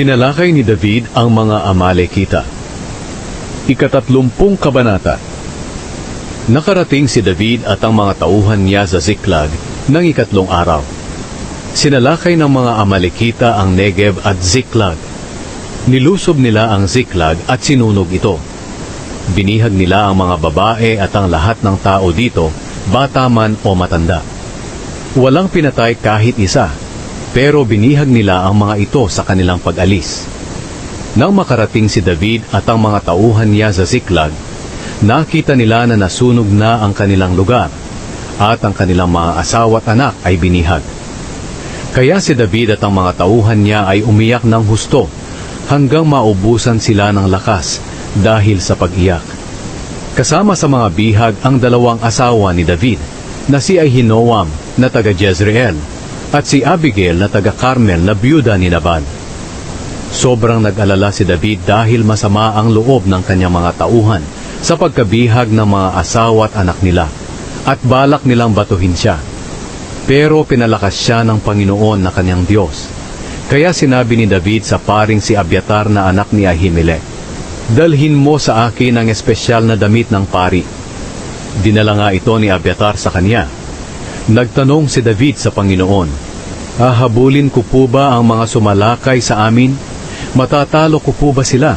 Sinalakay ni David ang mga Amalekita. Ikatatlumpung kabanata Nakarating si David at ang mga tauhan niya sa Ziklag ng ikatlong araw. Sinalakay ng mga Amalekita ang Negev at Ziklag. Nilusob nila ang Ziklag at sinunog ito. Binihag nila ang mga babae at ang lahat ng tao dito, bata man o matanda. Walang pinatay kahit isa, pero binihag nila ang mga ito sa kanilang pag-alis. Nang makarating si David at ang mga tauhan niya sa Ziklag, nakita nila na nasunog na ang kanilang lugar at ang kanilang mga asawa at anak ay binihag. Kaya si David at ang mga tauhan niya ay umiyak ng husto hanggang maubusan sila ng lakas dahil sa pag-iyak. Kasama sa mga bihag ang dalawang asawa ni David na si Ahinoam na taga Jezreel at si Abigail na taga Carmel na byuda ni Nabal. Sobrang nag-alala si David dahil masama ang loob ng kanyang mga tauhan sa pagkabihag ng mga asawa at anak nila at balak nilang batuhin siya. Pero pinalakas siya ng Panginoon na kanyang Diyos. Kaya sinabi ni David sa paring si Abiatar na anak ni Ahimelech, Dalhin mo sa akin ang espesyal na damit ng pari. Dinala nga ito ni Abiatar sa kanya. Nagtanong si David sa Panginoon, Hahabulin ko po ba ang mga sumalakay sa amin? Matatalo ko po ba sila?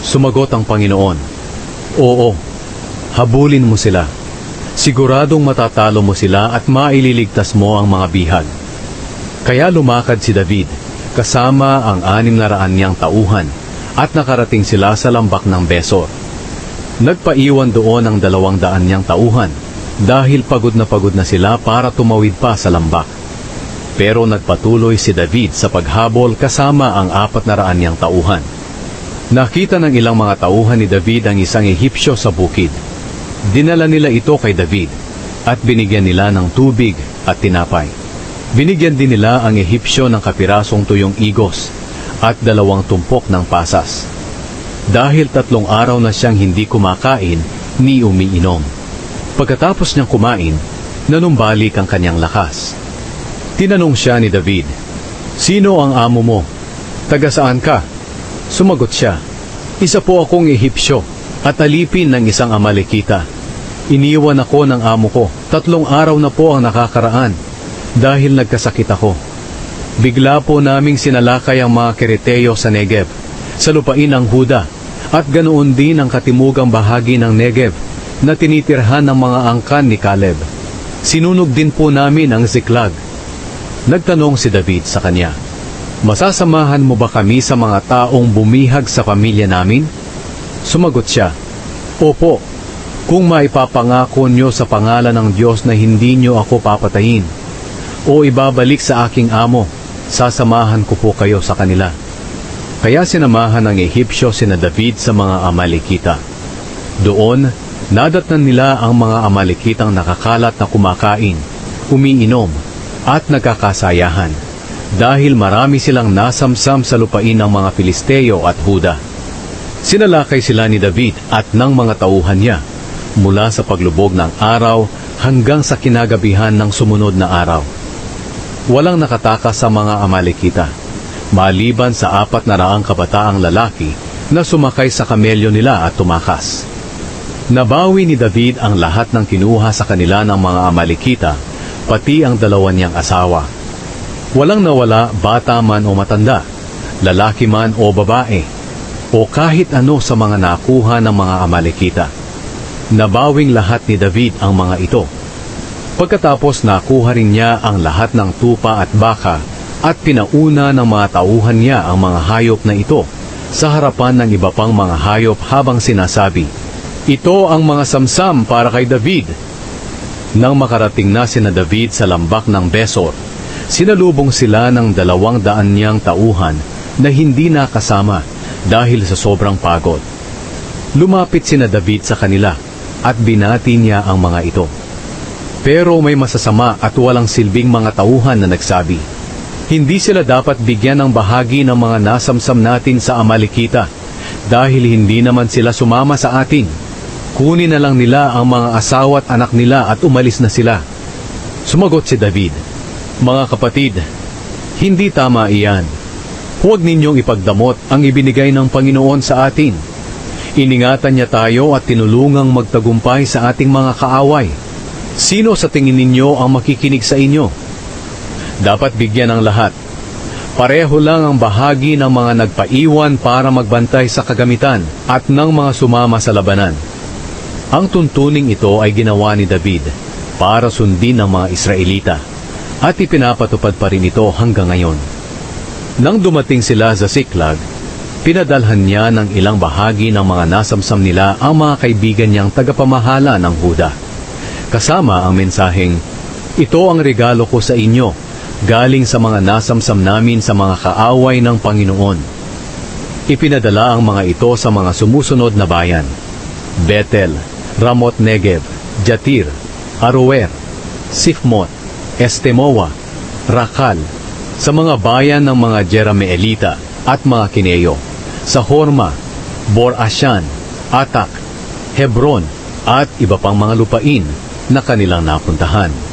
Sumagot ang Panginoon, Oo, habulin mo sila. Siguradong matatalo mo sila at maililigtas mo ang mga bihag. Kaya lumakad si David, kasama ang anim na raan niyang tauhan, at nakarating sila sa lambak ng Besor. Nagpaiwan doon ang dalawang daan niyang tauhan, dahil pagod na pagod na sila para tumawid pa sa lambak. Pero nagpatuloy si David sa paghabol kasama ang apat na raan niyang tauhan. Nakita ng ilang mga tauhan ni David ang isang Ehipsyo sa bukid. Dinala nila ito kay David at binigyan nila ng tubig at tinapay. Binigyan din nila ang Ehipsyo ng kapirasong tuyong igos at dalawang tumpok ng pasas. Dahil tatlong araw na siyang hindi kumakain ni umiinom. Pagkatapos niyang kumain, nanumbalik ang kanyang lakas. Tinanong siya ni David, Sino ang amo mo? Taga saan ka? Sumagot siya, Isa po akong Ehipsyo at alipin ng isang Amalekita. Iniwan ako ng amo ko. Tatlong araw na po ang nakakaraan dahil nagkasakit ako. Bigla po naming sinalakay ang mga Kereteo sa Negev, sa lupain ng Huda, at ganoon din ang katimugang bahagi ng Negev na tinitirhan ng mga angkan ni Caleb. Sinunog din po namin ang Ziklag. Nagtanong si David sa kanya, Masasamahan mo ba kami sa mga taong bumihag sa pamilya namin? Sumagot siya, Opo, kung maipapangako nyo sa pangalan ng Diyos na hindi nyo ako papatayin, o ibabalik sa aking amo, sasamahan ko po kayo sa kanila. Kaya sinamahan ng Ehipsyo sina David sa mga Amalekita. Doon, nadatnan nila ang mga Amalekitang nakakalat na kumakain, umiinom, at nagkakasayahan dahil marami silang nasamsam sa lupain ng mga Filisteo at Huda. Sinalakay sila ni David at ng mga tauhan niya mula sa paglubog ng araw hanggang sa kinagabihan ng sumunod na araw. Walang nakatakas sa mga Amalekita, maliban sa apat na raang kabataang lalaki na sumakay sa kamelyo nila at tumakas. Nabawi ni David ang lahat ng kinuha sa kanila ng mga Amalekita, pati ang dalawa niyang asawa. Walang nawala bata man o matanda, lalaki man o babae, o kahit ano sa mga nakuha ng mga Amalekita. Nabawing lahat ni David ang mga ito. Pagkatapos nakuha rin niya ang lahat ng tupa at baka at pinauna ng mga tauhan niya ang mga hayop na ito sa harapan ng iba pang mga hayop habang sinasabi, Ito ang mga samsam para kay David. Nang makarating na sina David sa lambak ng Besor, sinalubong sila ng dalawang daan niyang tauhan na hindi nakasama dahil sa sobrang pagod. Lumapit sina David sa kanila at binati niya ang mga ito. Pero may masasama at walang silbing mga tauhan na nagsabi, Hindi sila dapat bigyan ng bahagi ng mga nasamsam natin sa Amalekita dahil hindi naman sila sumama sa atin. Kunin na lang nila ang mga asawa at anak nila at umalis na sila. Sumagot si David, Mga kapatid, hindi tama iyan. Huwag ninyong ipagdamot ang ibinigay ng Panginoon sa atin. Iningatan niya tayo at tinulungang magtagumpay sa ating mga kaaway. Sino sa tingin ninyo ang makikinig sa inyo? Dapat bigyan ng lahat. Pareho lang ang bahagi ng mga nagpaiwan para magbantay sa kagamitan at ng mga sumama sa labanan. Ang tuntuning ito ay ginawa ni David para sundin ng mga Israelita at ipinapatupad pa rin ito hanggang ngayon. Nang dumating sila sa Siklag, pinadalhan niya ng ilang bahagi ng mga nasamsam nila ang mga kaibigan niyang tagapamahala ng Huda. Kasama ang mensaheng, Ito ang regalo ko sa inyo, galing sa mga nasamsam namin sa mga kaaway ng Panginoon. Ipinadala ang mga ito sa mga sumusunod na bayan. Bethel, Ramot Negev, Jatir, Aroer, Sifmot, Estemoa, Rakal, sa mga bayan ng mga Jerameelita at mga Kineyo, sa Horma, Bor Ashan, Atak, Hebron, at iba pang mga lupain na kanilang napuntahan.